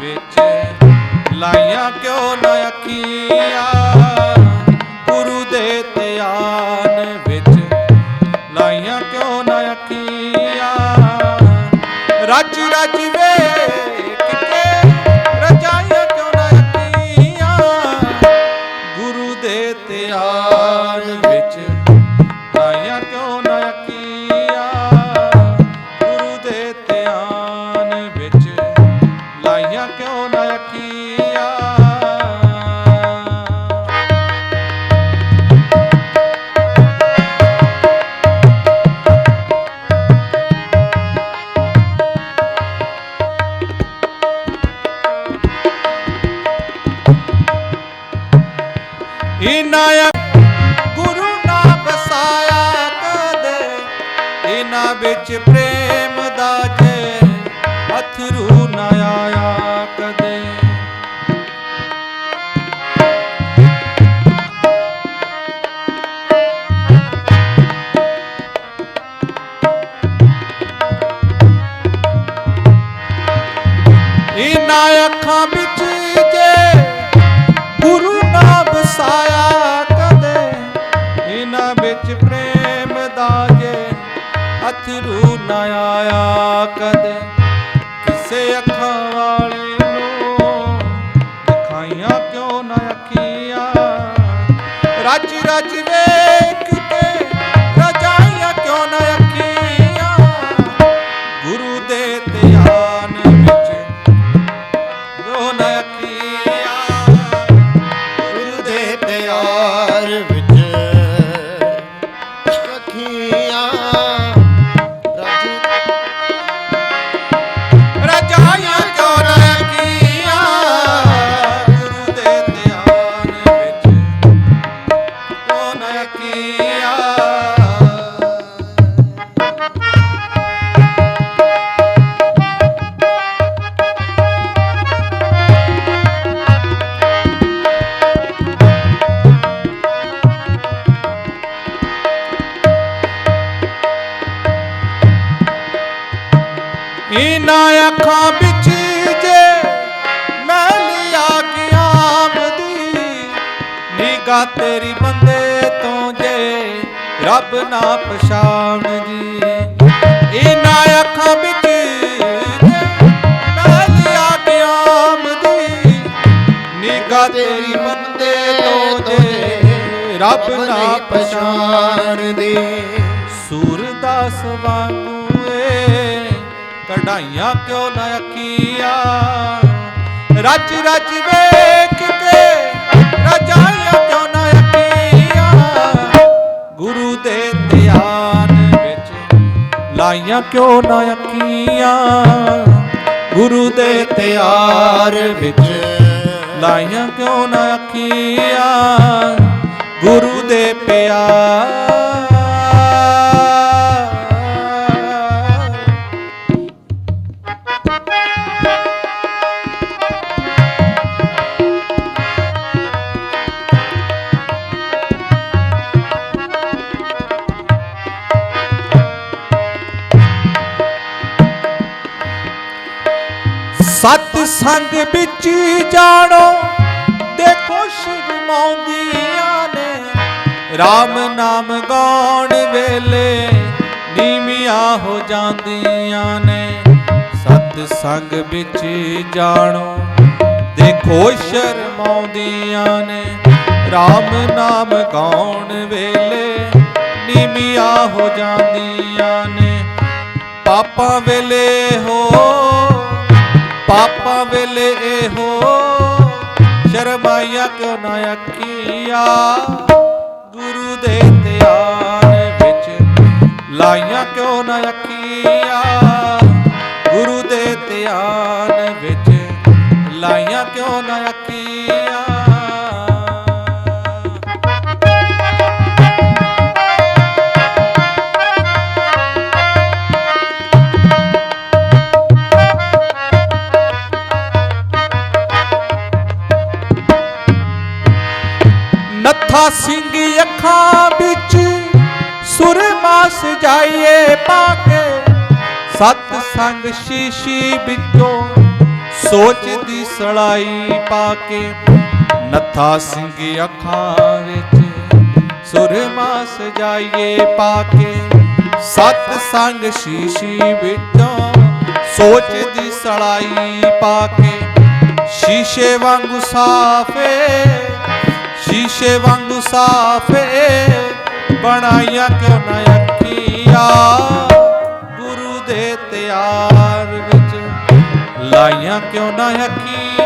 ਵਿੱਚ ਲਾਈਆਂ ਕਿਉਂ ਨਾ ਅਕੀਆਂ ਵਿੱਚ ਪ੍ਰੇਮ ਆਇਆ ਕਦੇ ਨਿਗਾ ਤੇਰੀ ਬੰਦੇ ਤੋਂ ਜੇ ਰੱਬ ਨਾ ਪਛਾਣ ਜੀ। ਇਨਾਂ ਅੱਖਾਂ ਵਿੱਚ ਜੇ ਮੈਂ ਲਿਆ ਨਿਗਾ ਤੇਰੀ ਬੰਦੇ ਤੋਂ ਜੇ ਰੱਬ ਨਾ ਪਛਾਣ ਦੇ। ਸੂਰਦਾਸ ਵਾਂਗੂ ਏ, ਕਢਾਈਆਂ ਕਿਉਂ ਨਾ ਅੱਖੀਆਂ ਰੱਜ ਰੱਜ ਵੇਖ ਕਿਉਂ ਨਾ ਅੱਖੀਆਂ ਗੁਰੂ ਦੇ ਧਿਆਨ ਵਿੱਚ ਲਾਈਆਂ ਕਿਉਂ ਨਾ ਅੱਖੀਆਂ ਗੁਰੂ ਦੇ ਤਿਆਰ ਵਿੱਚ ਲਾਈਆਂ ਕਿਉਂ ਨਾ ਅੱਖੀਆਂ ਗੁਰੂ ਦੇ ਪਿਆਰ ਸੰਗ ਵਿੱਚ ਜਾਣੋ, ਦੇਖੋ ਸ਼ਰਮਾਉਂਦੀਆਂ ਨੇ। RAM ਨਾਮ ਗਾਉਣ ਵੇਲੇ ਨੀਵੀਆਂ ਹੋ ਜਾਂਦੀਆਂ ਨੇ। ਸਤ ਸੰਗ ਵਿੱਚ ਜਾਣੋ, ਦੇਖੋ ਸ਼ਰਮਾਉਂਦੀਆਂ ਨੇ। RAM ਨਾਮ ਗਾਉਣ ਵੇਲੇ ਨੀਵੀਆਂ ਹੋ ਜਾਂਦੀਆਂ ਨੇ। ਪਾਪਾਂ ਵੇਲੇ ਹੋ ਪਾਪਾਂ ਵੇਲੇ ਇਹੋ ਸ਼ਰਮਾਈਆਂ ਕਿਉਂ ਨਾ ਅੱਖੀਆਂ ਗੁਰੂ ਦੇ ਧਿਆਨ ਵਿੱਚ ਲਾਈਆਂ ਕਿਉਂ ਨਾ ਅੱਖੀਆਂ ਗੁਰੂ ਦੇ ਧਿਆਨ ਵਿੱਚ ਲਾਈਆਂ ਕਿਉਂ ਨਾ ਨੱਥਾ ਸਿੰਘ ਅੱਖਾਂ ਵਿੱਚ ਸੁਰਮਾ ਸਜਾਈਏ ਪਾ ਕੇ। ਸਤ ਸੰਗ ਸ਼ੀਸ਼ੀ ਵਿੱਚੋਂ ਸੋਚ ਦੀ ਸੜਾਈ ਪਾ ਕੇ। ਨੱਥਾ ਸਿੰਘ ਅੱਖਾਂ ਵਿੱਚ ਸੁਰਮਾ ਸਜਾਈਏ ਪਾ ਕੇ। ਸਤ ਸੰਗ ਸ਼ੀਸ਼ੀ ਵਿੱਚੋਂ ਸੋਚ ਦੀ ਸੜਾਈ ਪਾ ਕੇ। ਸ਼ੀਸ਼ੇ ਵਾਂਗੂ ਸਾਫੇ ਸ਼ੀਸ਼ੇ ਵਾਂਗੂ ਸਾਫੇ ਬਣਾਈਆਂ ਕਿਉਂ ਨਾ ਅੱਖੀਆਂ? ਗੁਰੂ ਦੇ ਤਿਆਰ ਵਿੱਚ ਲਾਈਆਂ ਕਿਉਂ ਨਾ ਅੱਖੀਆਂ?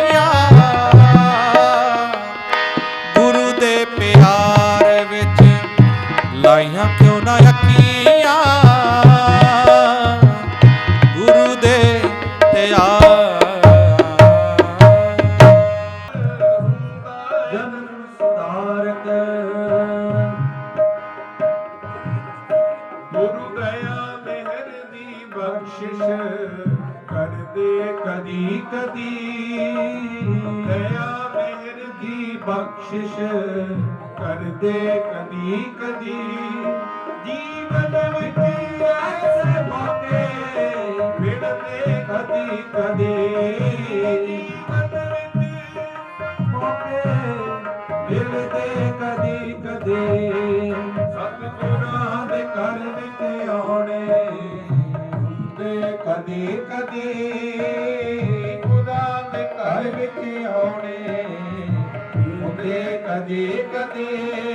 ਕਰਦੇ ਕਦੀ ਕਦੀ। ਬਖਸ਼ਿਸ਼ ਕਰਦੇ ਕਦੀ ਕਦੀ। ਜੀਵਨ ਵਿੱਚ ਕਦੀ ਕਦੀ। ਕਦੇ ਕਦੀ ਖੁਦਾ ਦੇ ਘਰ ਵਿੱਚ ਆਉਣੇ। ਹੁੰਦੇ ਕਦੇ ਕਦੀ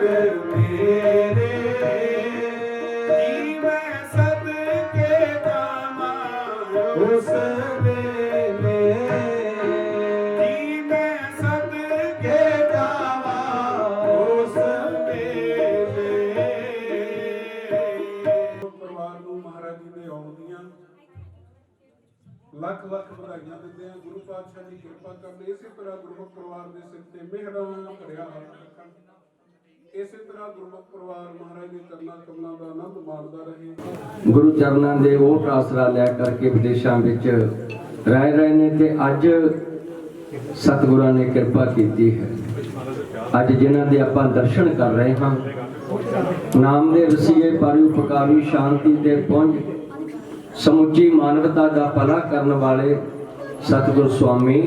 ਕਰ ਤਰ੍ਹਾਂ ਗੁਰਮੁਖ ਪਰਿਵਾਰ ਮਹਾਰਾਜ ਦੇ ਚਰਨਾਂ ਕਮਲਾਂ ਦਾ ਆਨੰਦ ਮਾਣਦਾ ਰਹੇ। ਗੁਰੂ ਚਰਨਾਂ ਦੇ ਉਹ ਆਸਰਾ ਲੈ ਕਰਕੇ ਵਿਦੇਸ਼ਾਂ ਵਿੱਚ ਰਹਿ ਰਹੇ ਨੇ ਤੇ ਅੱਜ ਸਤਿਗੁਰਾਂ ਨੇ ਕਿਰਪਾ ਕੀਤੀ ਹੈ। ਅੱਜ ਜਿਨ੍ਹਾਂ ਦੇ ਆਪਾਂ ਦਰਸ਼ਨ ਕਰ ਰਹੇ ਹਾਂ, ਨਾਮ ਦੇ ਰਸੀਏ ਪਰਉਪਕਾਰੀ ਸ਼ਾਂਤੀ ਤੇ ਪੁੰਜ, ਸਮੁੱਚੀ ਮਾਨਵਤਾ ਦਾ ਭਲਾ ਕਰਨ ਵਾਲੇ ਸਤਿਗੁਰ ਸਵਾਮੀ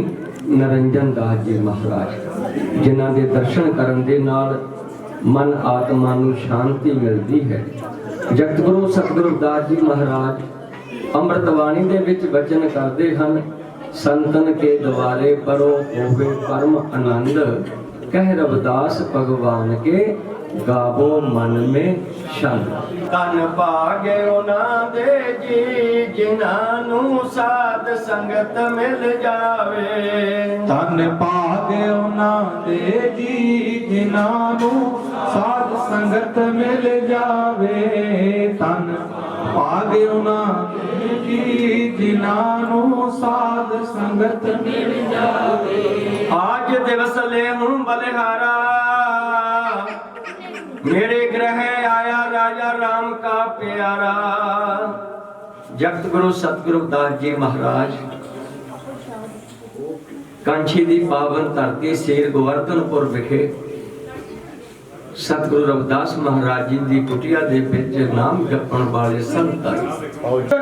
ਨਰਿੰਜਨ ਦਾਸ ਜੀ ਮਹਾਰਾਜ, ਜਿਨ੍ਹਾਂ ਦੇ ਦਰਸ਼ਨ ਕਰਨ ਦੇ ਨਾਲ ਮਨ ਆਤਮਾ ਨੂੰ ਸ਼ਾਂਤੀ ਮਿਲਦੀ ਹੈ। ਜਗਤ ਗੁਰੂ ਸਤਿਗੁਰੂ ਦਾਸ ਜੀ ਮਹਾਰਾਜ ਅੰਮ੍ਰਿਤ ਬਾਣੀ ਦੇ ਵਿੱਚ ਵਚਨ ਕਰਦੇ ਹਨ, ਸੰਤਨ ਕੇ ਦੁਆਰੇ ਪਰੋ ਹੋਵੇ ਪਰਮ ਆਨੰਦ, ਕਹਿ ਰਵਦਾਸ ਭਗਵਾਨ ਕੇ ਗਾਵੋ ਮਨ ਮੇ ਸ਼ੰਦ ਤਨ ਭਾਗੇ ਉਹਨਾਂ ਦੇ ਜੀ ਜਿਨ੍ਹਾਂ ਨੂੰ ਸਾਧ ਸੰਗਤ ਮਿਲ ਜਾਵੇ। ਤਨ ਭਾਗ ਉਹਨਾਂ ਦੇ ਜੀ ਜਿਨ੍ਹਾਂ ਨੂੰ ਸਾਧ ਸੰਗਤ ਮਿਲ ਜਾਵੇ। ਤਨ ਭਾਗ ਉਹਨਾਂ ਦੇ ਜੀ ਜਿਨ੍ਹਾਂ ਨੂੰ ਸਾਧ ਸੰਗਤ ਮਿਲ ਜਾਵੇ। ਆਜ ਦਿਵਸ ਲੈ ਹੂੰ ਬਲਿਹਾਰਾ। ਮੇਰੇ ਗ੍ਰਹਿ ਆਇਆ ਰਾਜਾ ਰਾਮ ਕਾ ਪਿਆਰਾ। ਜਗਤ ਗੁਰੂ ਸਤਿਗੁਰੂ ਦਾਸ ਜੀ ਮਹਾਰਾਜ ਕਾਂਛੀ ਦੀ ਪਾਵਨ ਧਰਤੀ ਸੇਰ ਗੋਵਰਧਨਪੁਰ ਵਿਖੇ ਸਤਿਗੁਰੂ ਰਵਿਦਾਸ ਮਹਾਰਾਜ ਜੀ ਦੀ ਕੁਟੀਆ ਦੇ ਵਿੱਚ ਨਾਮ ਜਪਣ ਵਾਲੇ ਸੰਤਾਂ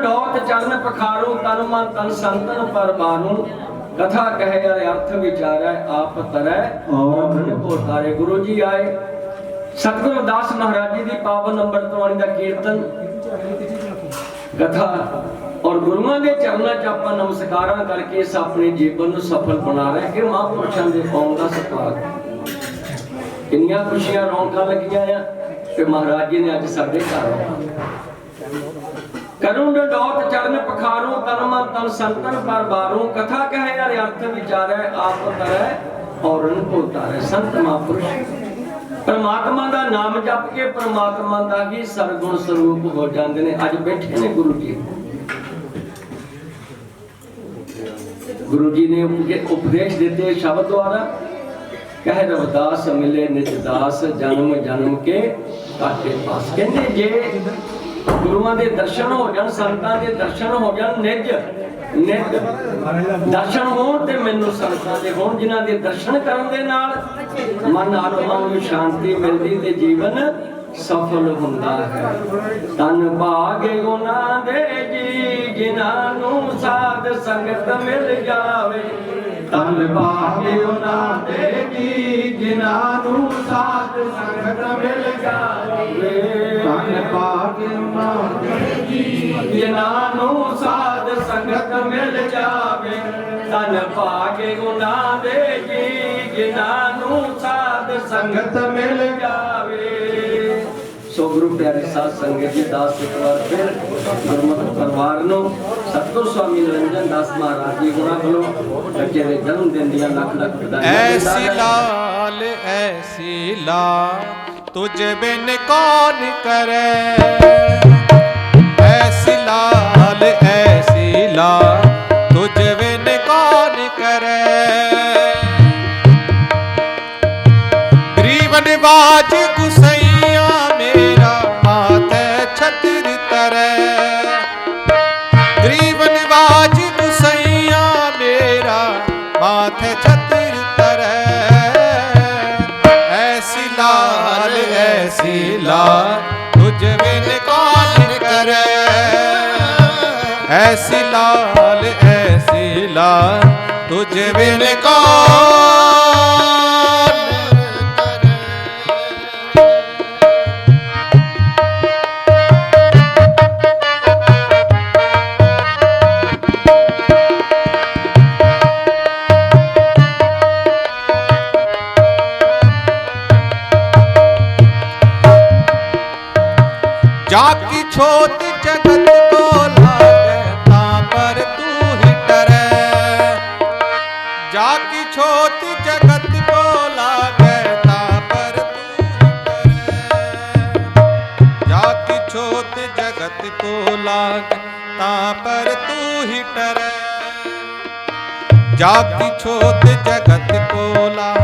ਡੋਤ ਚਰਨ ਪਖਾਰੂ ਤਨ ਮਨ ਤਨ ਸੰਤਨ ਪਰਮਾਨੂ ਕਥਾ ਕਹੇ ਅਰ ਅਰਥ ਵਿਚਾਰੈ ਆਪ ਤਰੈ। ਔਰ ਕੋ ਤਾਰੇ ਗੁਰੂ ਜੀ ਆਏ। ਸਤਿਗੁਰੂ ਰਵਿਦਾਸ ਮਹਾਰਾਜ ਜੀ ਦੀ ਪਾਵਨ ਅੰਮ੍ਰਿਤ ਬਾਣੀ ਦਾ ਕੀਰਤਨ। ਕਥਾ ਔਰ ਗੁਰੂਆਂ ਦੇ ਚਰਨਾਂ 'ਚ ਆਪਾਂ ਨਮਸਕਾਰਾਂ ਕਰਕੇ ਇਸ ਆਪਣੇ ਜੀਵਨ ਨੂੰ ਸਫਲ ਬਣਾ ਰਹੇ ਕਿ ਮਹਾਂਪੁਰਸ਼ਾਂ ਦੇ ਕੌਮ ਦਾ ਸਤਿਕਾਰ। ਕਿੰਨੀਆਂ ਖੁਸ਼ੀਆਂ, ਰੌਣਕਾਂ ਲੱਗੀਆਂ ਆ ਤੇ ਮਹਾਰਾਜ ਜੀ ਨੇ ਅੱਜ ਸਾਡੇ ਘਰ ਆਉਣਾ। ਕਰੁਣ ਡੋਟ ਚਰਨ ਪਖਾਰੂ ਤਨ ਤਨ ਸੰਤਨ ਪਰ ਬਾਰੂ। ਕਥਾ ਕਹੇ ਅਰ ਅਰਥ ਵਿਚਾਰੈ, ਆਪ ਤਰੈ ਔਰਨ ਕੋ ਤਾਰੈ ਸੰਤ ਮਹਾਂਪੁਰਸ਼। ਪਰਮਾਤਮਾ ਦਾ ਨਾਮ ਜਪ ਕੇ ਪਰਮਾਤਮਾ ਦਾ ਹੀ ਸਰਗੁਣ ਸਰੂਪ ਹੋ ਜਾਂਦੇ ਨੇ। ਅੱਜ ਬੈਠੇ ਨੇ ਗੁਰੂ ਜੀ। ਗੁਰੂ ਜੀ ਨੇ ਉਪਦੇਸ਼ ਦਿੱਤੇ ਸ਼ਬਦ ਦੁਆਰਾ, ਕਹਿ ਰਵਦਾਸ ਮਿਲੇ ਨਿਜ ਦਾਸ, ਜਨਮ ਜਨਮ ਕੇ ਕਾਟੇ ਪਾਸ। ਕਹਿੰਦੇ ਜੇ ਗੁਰੂਆਂ ਦੇ ਦਰਸ਼ਨ ਹੋ ਜਾਣ ਸੰਤਾਂ ਦੇ ਦਰਸ਼ਨ ਹੋ ਜਾਣ, ਨਿਜ ਨਿਜ ਦਰਸ਼ਨ ਹੋਣ ਤੇ ਮੈਨੂੰ ਸੰਤਾਂ ਦੇ ਹੋਣ, ਜਿਨ੍ਹਾਂ ਦੇ ਦਰਸ਼ਨ ਕਰਨ ਦੇ ਨਾਲ ਮਨ ਆਤਮਾ ਨੂੰ ਸ਼ਾਂਤੀ ਮਿਲਦੀ ਤੇ ਜੀਵਨ ਸਫਲ ਹੁੰਦਾ ਹੈ। ਤਨ ਭਾਗੇ ਗੁਨਾ ਦੇ ਜੀ, ਜਿਨ੍ਹਾਂ ਨੂੰ ਸਾਧ ਸੰਗਤ ਮਿਲ ਜਾਵੇ। ਤਨ ਭਾਗੇ ਉਹਨਾਂ ਦੇ ਜੀ, ਜਿਨ੍ਹਾਂ ਨੂੰ ਸਾਧ ਸੰਗਤ ਮਿਲ ਜਾਵੇ। ਤਨ ਭਾਗੇ ਜਿਨ੍ਹਾਂ ਨੂੰ ਸਾਧ ਸੰਗਤ ਮਿਲ ਜਾਵੇ ਤਨ ਭਾਗੇ ਗੁਨਾ ਦੇ ਜੀ। ਜਿਨ੍ਹਾਂ ਨੂੰ ਸਾਧ ਸੰਗਤ ਮਿਲ ਜਾਵੇ। ਸੋ ਗੁਰੂ ਪਿਆਰੇ ਸਾਧ ਸੰਗਤ ਜੀ, ਦਾਸ ਇੱਕ ਵਾਰ ਫਿਰ ਗੁਰਮਤਿ ਪਰਿਵਾਰ ਨੂੰ ਸਤਿਗੁਰ ਸਵਾਮੀ ਨਿਰੰਜਨ ਦਾਸ ਮਹਾਰਾਜ ਜੀ ਗੁਰਾਂ ਵੱਲੋਂ ਬੱਚੇ ਦੇ ਜਨਮ ਦਿਨ ਦੀਆਂ ਲੱਖ ਲੱਖ ਵਧਾਈਆਂ। ਐਸੀ ਲਾਲ, ਐਸੀ ਲਾ ਤੁਝ ਬਿਨ ਕੌਣ ਕਰੇ ਐਸੀ ਲਾਲ ਐਸੀ ਲਾ ਤੁਝ ਬਿਨ ਕੌਣ ਕਰੇ ਗਰੀਬ ਨਿਵਾਜ ਗੁਸਈਆ ਐਸੀ ਲਾਲ ਐਸੀ ਲਾਲ ਤੁਝ ਬਿਨ ਕੌਣ ਲਾਗੇ ਤਾਂ ਪਰ ਤੂੰ ਹੀ ਡਰੈ ਜਾਤੀ ਛੋਟ ਜਗਤ ਕੋ ਲਾਗ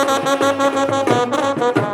Thank you.